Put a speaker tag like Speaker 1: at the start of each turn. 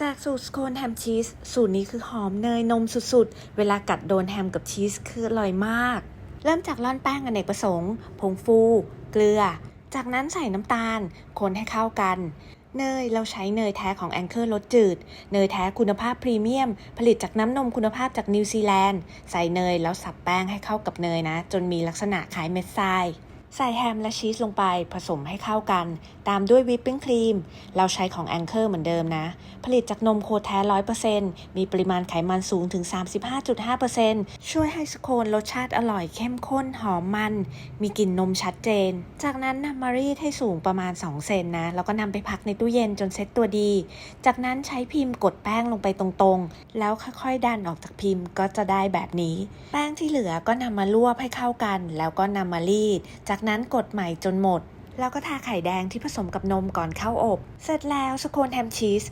Speaker 1: จากสูตรสโคนแฮมชีส สูตรนี้คือหอมเนยนมสุดๆ เวลากัดโดนแฮมกับชีสคืออร่อยมาก เริ่มจากร่อนแป้งอเนกประสงค์ผงฟู เกลือ จากนั้นใส่น้ำตาล คนให้เข้ากัน เนยเราใช้เนยแท้ของแองเกอร์รสจืด เนยแท้คุณภาพพรีเมียม ผลิตจากน้ำนมคุณภาพจากนิวซีแลนด์ ใส่เนยแล้วสับแป้งให้เข้ากับเนยนะ จนมีลักษณะคล้ายเม็ดทราย ใส่แฮมและชีสลงไปผสมให้เข้ากัน ตามด้วยวิปปิ้งครีม เราใช้ของแองเกอร์เหมือนเดิมนะ ผลิตจากนมโคแท้ 100%มีปริมาณไขมันสูงถึง 35.5%ช่วยให้สโคนรสชาติอร่อยเข้มข้นหอมมัน มีกลิ่นนมชัดเจน จากนั้นนำมารีดให้สูงประมาณ 2 เซนนะ แล้วก็นำไปพักในตู้เย็นจนเซ็ตตัวดี จากนั้นใช้พิมพ์กดแป้งลงไปตรงๆ แล้วค่อยๆ ดันออกจากพิมพ์ก็จะได้แบบนี้ แป้งที่เหลือก็นำมาลวกให้เข้ากัน แล้วก็นำมารีดจากจากนั้นกดใหม่จนหมด แล้วก็ทาไข่แดงที่ผสมกับนมก่อนเข้าอบ เสร็จแล้วสโคนแฮมชีส